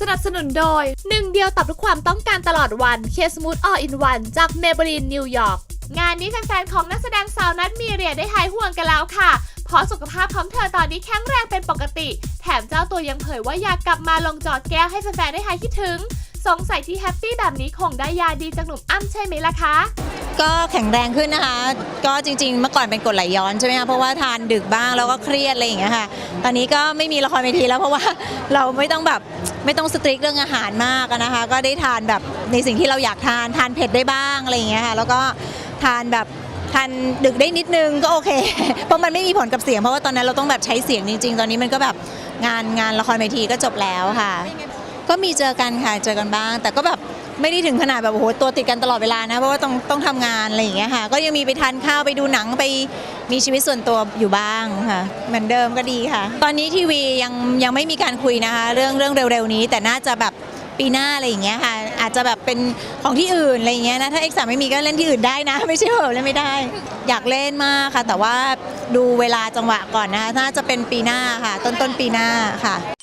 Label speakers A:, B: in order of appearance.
A: สนับสนุนโดยหนึ่งเดียวตอบทุกความต้องการตลอดวันเคสมูทอออินวันจากเมเบรีนนิวยอร์กงานนี้แฟนๆของนักแสดงสาวนัทมีเรียได้หายห่วงกันแล้วค่ะเพราะสุขภาพของเธอตอนนี้แข็งแรงเป็นปกติ แถมเจ้าตัวยังเผยว่าอยากกลับมาลงจอดแก้วให้แฟนๆได้หายคิดถึง สงสัยที่แฮปปี้แบบนี้คงได้ยาดีจากหนุ่มอ้ำใช่ไหมล่ะคะ
B: ก็แข็งแรงขึ้นนะคะ ก็จริงๆ เมื่อก่อนเป็นกรดไหลย้อนใช่ไหมคะเพราะว่าทานดึกบ้างแล้วก็เครียดอะไรอย่างเงี้ยค่ะ ตอนนี้ก็ไม่มีละครเวทีแล้วเพราะว่าเราไม่ต้องแบบไม่ต้องสตริกเรื่องอาหารมากนะคะ ก็ได้ทานแบบในสิ่งที่เราอยากทานทานเผ็ดได้บ้างอะไรอย่างเงี้ยค่ะ แล้วก็ทานแบบทานดึกได้นิดนึงก็โอเค เพราะมันไม่มีผลกับเสียงเพราะว่าตอนนั้นเราต้องแบบใช้เสียงจริง ๆ ตอนนี้มันก็แบบงานงานละครเวทีก็จบแล้วค่ะ ก็มีเจอกันค่ะเจอกันบ้าง แต่ก็แบบ ไม่ได้ถึงขนาดแบบโอ้โหตัวติดกันตลอดเวลานะ เพราะว่าต้องต้องทำงานอะไรอย่างเงี้ยค่ะ ก็ยังมีไปทานข้าวไปดูหนังไปมีชีวิตส่วนตัวอยู่บ้างค่ะ เหมือนเดิมก็ดีค่ะ ตอนนี้ทีวียังยังไม่มีการคุยนะคะเรื่องเรื่องเร็วๆนี้ แต่น่าจะแบบปีหน้าอะไรอย่างเงี้ยค่ะ อาจจะแบบเป็นของที่อื่นอะไรอย่างเงี้ยนะถ้าเอ็กซ์ไม่มีก็เล่นที่อื่นได้นะ ไม่ใช่เหรอเล่นไม่ได้ อยากเล่นมากค่ะ แต่ว่าดูเวลาจังหวะก่อนนะคะน่าจะเป็นปีหน้าค่ะ ต้นต้นๆปีหน้าค่ะ